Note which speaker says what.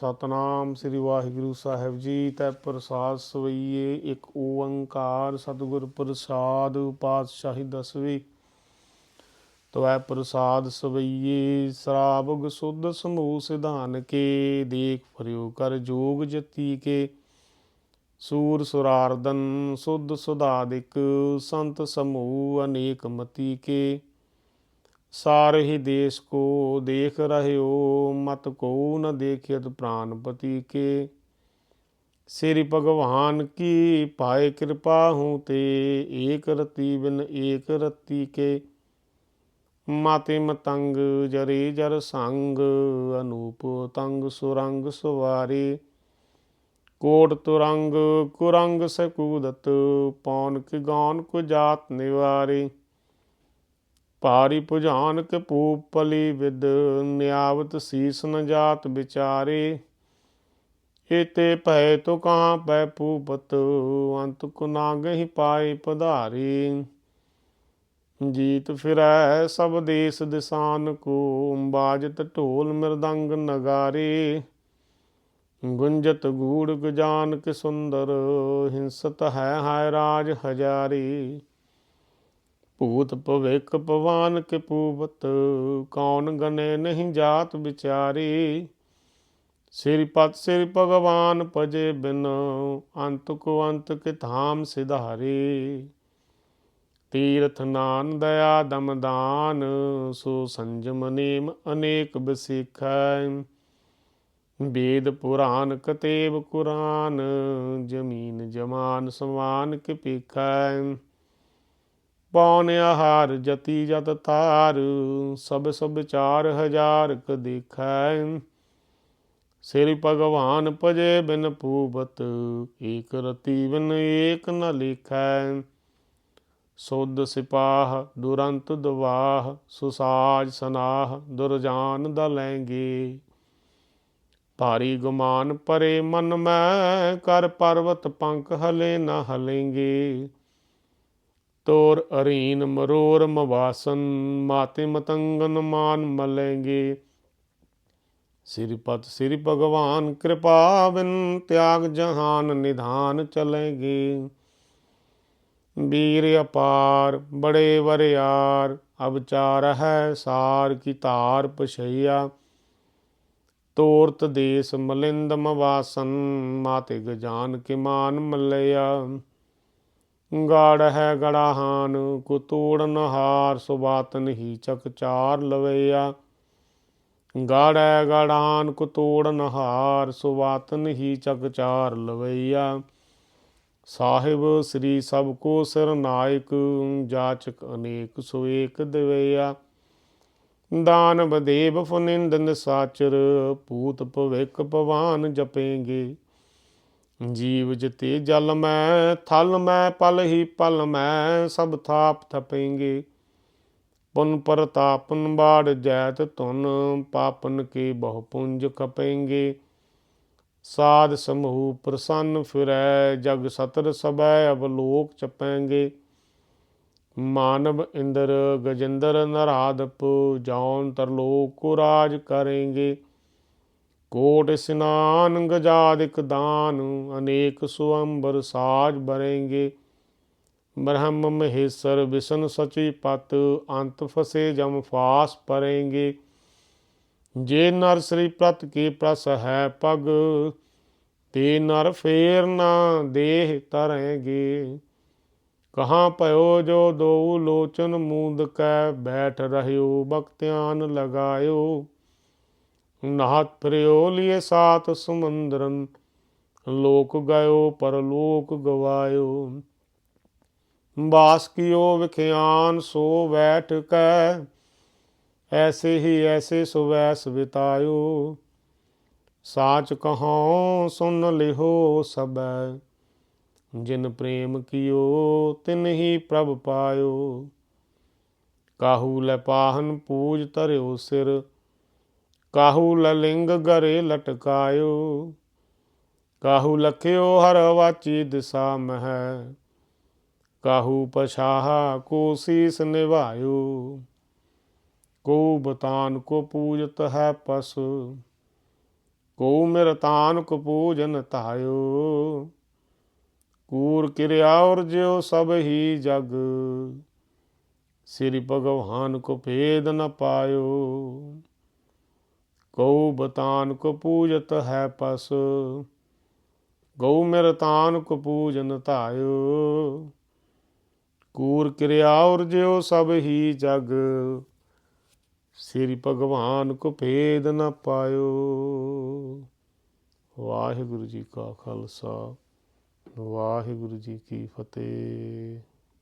Speaker 1: ਸਤਨਾਮ ਸ੍ਰੀ ਵਾਹਿਗੁਰੂ ਸਾਹਿਬ ਜੀ, ਤੈ ਪ੍ਰਸਾਦ ਸਵਈਏ, ਇੱਕ ਓੰਕਾਰ ਸਤਿਗੁਰ ਪ੍ਰਸਾਦ, ਪਾਤਸ਼ਾਹੀ ਦਸਵੀ। ਤਵੈ ਪ੍ਰਸਾਦ ਸਵਈਏ ਸਰਾਬਗ ਸੁਧ ਸਮੂਹ ਸਿਧਾਨ ਕੇ, ਦੇਖ ਫਰਿਓ ਕਰ ਜੋਗ ਜਤੀ ਕੇ। ਸੂਰ ਸੁਰਾਰਦਨ ਸੁਧ ਸੁਧਾਦਿਕ, ਸੰਤ ਸਮੂਹ ਅਨੇਕ ਮਤੀ ਕੇ। ਸਾਰਹਿ ਦੇਸ ਕੋ ਦੇਖ ਰਹਿਓ, ਮਤ ਕੋ ਨ ਦੇਖਿਤ ਪ੍ਰਾਨਪਤੀ ਕੇ। ਸ੍ਰੀ ਭਗਵਾਨ ਕੀ ਪਾਏ ਕਿਰਪਾ ਹੂੰ ਤੇ, ਏਕ ਰਤੀ ਬਿਨ ਏਕ ਰਤੀ ਕੇ। ਮਾਤੇ ਮਤੰਗ ਜਰੇ ਜਰ ਸੰਗ, ਅਨੂਪ ਤੰਗ ਸੁਰੰਗ ਸੁਵਾਰੀ। ਕੋਟ ਤੁਰੰਗ, ਕੁਰੰਗ ਸਕੂਦਤ ਪੌਨ ਕਿ ਗਾਨ ਕੁ ਜਾਤ ਨਿਵਾਰੀ। ਭਾਰੀ ਭੁਜਾਨ ਕੇ ਪੂਪ ਪਲੀ ਵਿਦ ਨਿਆਵਤ ਸੀਸ ਨ ਜਾਤ ਵਿਚਾਰੇ। ਏਤੇ ਭੈ ਤੋ ਕਾਂ ਪੈ ਪੂਪਤ ਅੰਤ ਕੁ ਨਾਗਹਿ ਪਾਏ ਪਧਾਰੇ। ਜੀਤ ਫਿਰੈ ਸਭ ਦੇਸ ਦਿਸਾਨ ਕੋ ਬਾਜਤ ਢੋਲ ਮਿਰਦੰਗ ਨਗਾਰੇ। ਗੁੰਜਤ ਗੂੜ ਗਜਾਨ ਕੇ ਸੁੰਦਰ, ਹਿੰਸਤ ਹੈ ਹਾਇ ਰਾਜ ਹਜਾਰੀ। ਭੂਤ ਭਵਿਕ ਪਵਾਨ ਕੇ ਪੂਵਤ ਕੌਣ ਗਨੇ ਨਹੀਂ ਜਾਤ ਵਿਚਾਰੀ। ਸ੍ਰੀ ਪਤ ਸ੍ਰੀ ਭਗਵਾਨ ਭਜੇ ਬਿਨ, ਅੰਤ ਕੋ ਅੰਤ ਕੇ ਧਾਮ ਸਿਧਾਰੇ। ਤੀਰਥ ਨਾਨ ਦਇਆ ਦਮਦਾਨ ਸੋ ਸੰਜਮ ਨੇਮ ਅਨੇਕ ਬਸਿਖੈ। ਵੇਦ ਪੁਰਾਨ ਕਤੇਬ ਕੁਰਾਨ, ਜਮੀਨ ਜਮਾਨ ਸਮਾਨ ਕੇ ਪੀਖੈ ਪੌਨ ਆਹਾਰ ਜਤੀ ਜਤ ਤਾਰ ਸਭ ਸਭ ਚਾਰ ਹਜ਼ਾਰ ਕ ਦੇਖੈ। ਸ੍ਰੀ ਭਗਵਾਨ ਭਜੇ ਬਿਨ ਪੂਬਤ ਏਕ ਰਤੀ ਬਿਨ ਏਕ ਨ ਲਿਖੈ। ਸੁਧ ਸਿਪਾਹ ਦੁਰੰਤ ਦਵਾਹ, ਸੁਸਾਜ ਸਨਾਹ ਦੁਰਜਾਨ ਦਾ ਲੈਂਗੇ। ਭਾਰੀ ਗੁਮਾਨ ਪਰੇ ਮਨ ਮੈਂ, ਕਰ ਪਰਵਤ ਪੰਕ ਹਲੇ ਨਾ ਹਲੇਂਗੇ। ਤੋਰ ਅਰੀਨ ਮਰੋਰ ਮਵਾਸਨ, ਮਾਤੇ ਮਤੰਗਨ ਮਾਨ ਮਲੇਂਗੇ। ਸਿਰਪਤ ਸਿਰ ਭਗਵਾਨ ਕਿਰਪਾ ਬਿਨ ਤਿਆਗ ਜਹਾਨ ਨਿਧਾਨ ਚਲੇਂਗੇ। ਵੀਰ ਅਪਾਰ, ਬੜੇ ਵਰਿਆਰ, ਅਵਚਾਰ ਹੈ ਸਾਰ ਕੀ ਧਾਰ ਪਛਈਆ। ਤੋਰਤ ਦੇਸ ਮਲਿੰਦ ਮਵਾਸਨ ਮਾਤੇ ਗਜਾਨ ਕੇ ਮਾਨ ਮਲਿਆ। ਗਾੜ ਹੈ ਗੜਾਹਾਨ, ਕੋ ਤੋੜਨ ਹਾਰ ਸੁਬਾਤਨ ਹੀ ਚਕ ਚਾਰ ਲਵਈਆ ਗਾੜੈ ਗੜਾਨ ਕੋ ਤੋੜਨ ਹਾਰ ਸੁਬਾਤਨ ਹੀ ਚਕ ਚਾਰ ਲਵਈਆ ਸਾਹਿਬ ਸ੍ਰੀ ਸਭ ਕੋ ਸਿਰ ਨਾਇਕ, ਜਾਚਕ ਅਨੇਕ ਸੋ ਏਕ ਦਿਵਈਆ ਦਾਨਵ ਦੇਵ ਫੁਨਿੰਦ ਨਿਸਾਚਰ ਪੂਤ ਭਵਿਕ ਭਵਾਨ ਜਪੇਂਗੇ। ਜੀਵ ਜਤੇ ਜਲ ਮੈਂ, ਥਲ ਮੈਂ, ਪਲ ਹੀ ਪਲ ਮੈਂ, ਸਭ ਥਾਪ ਥਪੇਂਗੇ। ਪੁਨ ਪ੍ਰਤਾਪਨ ਬਾੜ ਜੈਤ ਧੁਨ, ਪਾਪਨ ਕੇ ਬਹੁ ਪੁੰਜ ਖਪੇਂਗੇ। ਸਾਧ ਸਮੂਹ ਪ੍ਰਸੰਨ ਫਿਰੈ, ਜਗ ਸਤਰ ਸਬੈ ਅਵਲੋਕ ਚਪੈਂਗੇ। ਮਾਨਵ ਇੰਦਰ ਗਜਿੰਦਰ ਨਰਾਦਪ ਜੌਨ ਤਰਲੋਕ ਕੋ ਰਾਜ ਕਰੇਂਗੇ। ਕੋਟ ਇਸਨਾਨ ਗਜਾਦਿਕ ਦਾਨ, ਅਨੇਕ ਸੁਅੰਬਰ ਸਾਜ ਬਰੇਂਗੇ। ਬ੍ਰਹਮ ਮਹੇਸ਼ਰ ਵਿਸ਼ਨ ਸਚੀ ਪਤ, ਅੰਤ ਫਸੇ ਜਮ ਫਾਸ ਪਰੇਂਗੇ। ਜੇ ਨਰ ਸ੍ਰੀ ਪ੍ਰਤ ਕੀ ਪ੍ਰਸ ਹੈ ਪਗ, ਤੇ ਨਰ ਫੇਰ ਨਾ ਦੇਹ ਤਰੇਂਗੇ। ਕਹਾਂ ਭਇਓ ਜੋ ਦੋ ਲੋਚਨ ਮੂੰਦ ਕੈ, ਬੈਠ ਰਹਿਓ, ਬਖਤਿਆਨ ਲਗਾਇਓ। ਨਾਹਤ ਪ੍ਰਿਓ ਲਿਏ ਸਾਤ ਸਮੁੰਦਰਨ, ਲੋਕ ਗਇਓ ਪਰਲੋਕ ਗਵਾਇਓ। ਬਾਸ ਕੀਓ ਵਿਖਿਆਨ ਸੋ ਬੈਠ ਕੈ, ਐਸੇ ਹੀ ਐਸੇ ਸੁਵੈਸ ਬਿਤਾਇਓ। ਸਾਚ ਕਹਉ ਸੁਨ ਲਿਹੋ ਸਬੈ, ਜਿਨ ਪ੍ਰੇਮ ਕੀਓ ਤਿਨ ਹੀ ਪ੍ਰਭ ਪਾਇਓ। ਕਾਹੂ ਲੈ ਪਾਹਨ ਪੂਜ ਧਰਿਓ ਸਿਰ ਕਾਹੂ ਲਲਿੰਗ ਗਰੇ ਲਟਕਾਇਓ, ਕਾਹੂ ਲਖਿਓ ਹਰ ਵਾਚੀ ਦਿਸਾ ਮਹਿ, ਕਾਹੂ ਪਛਾਹਾ ਕੋ ਸੀਸ ਨਿਭਾਇਓ, ਕੋ ਬਤਾਨ ਕੋ ਪੂਜਤ ਹੈ ਪਸ, ਕੋ ਮਿਰਤਾਨ ਕੋ ਪੂਜਨ ਧਾਇਓ, ਕੂਰ ਕਿਰਿਆ ਔਰ ਜਿਉ ਸਭ ਹੀ ਜਗ, ਸ੍ਰੀ ਭਗਵਾਨ ਕੋ ਭੇਦ ਨ ਪਾਇਓ। ਕਉ ਬਤਾਨ ਕੋ ਪੂਜਤ ਹੈ ਪਸ ਗਉ ਮਿਰ ਤਾਨ ਕੋ ਪੂਜਨ ਧਾਇਓ। ਕੂਰ ਕਿਰਿਆ ਔਰ ਜਿਉ ਸਭ ਹੀ ਜਗ, ਸ੍ਰੀ ਭਗਵਾਨ ਕੋ ਭੇਦ ਨ ਪਾਇਓ। ਵਾਹਿਗੁਰੂ ਜੀ ਕਾ ਖਾਲਸਾ, ਵਾਹਿਗੁਰੂ ਜੀ ਕੀ ਫਤਿਹ।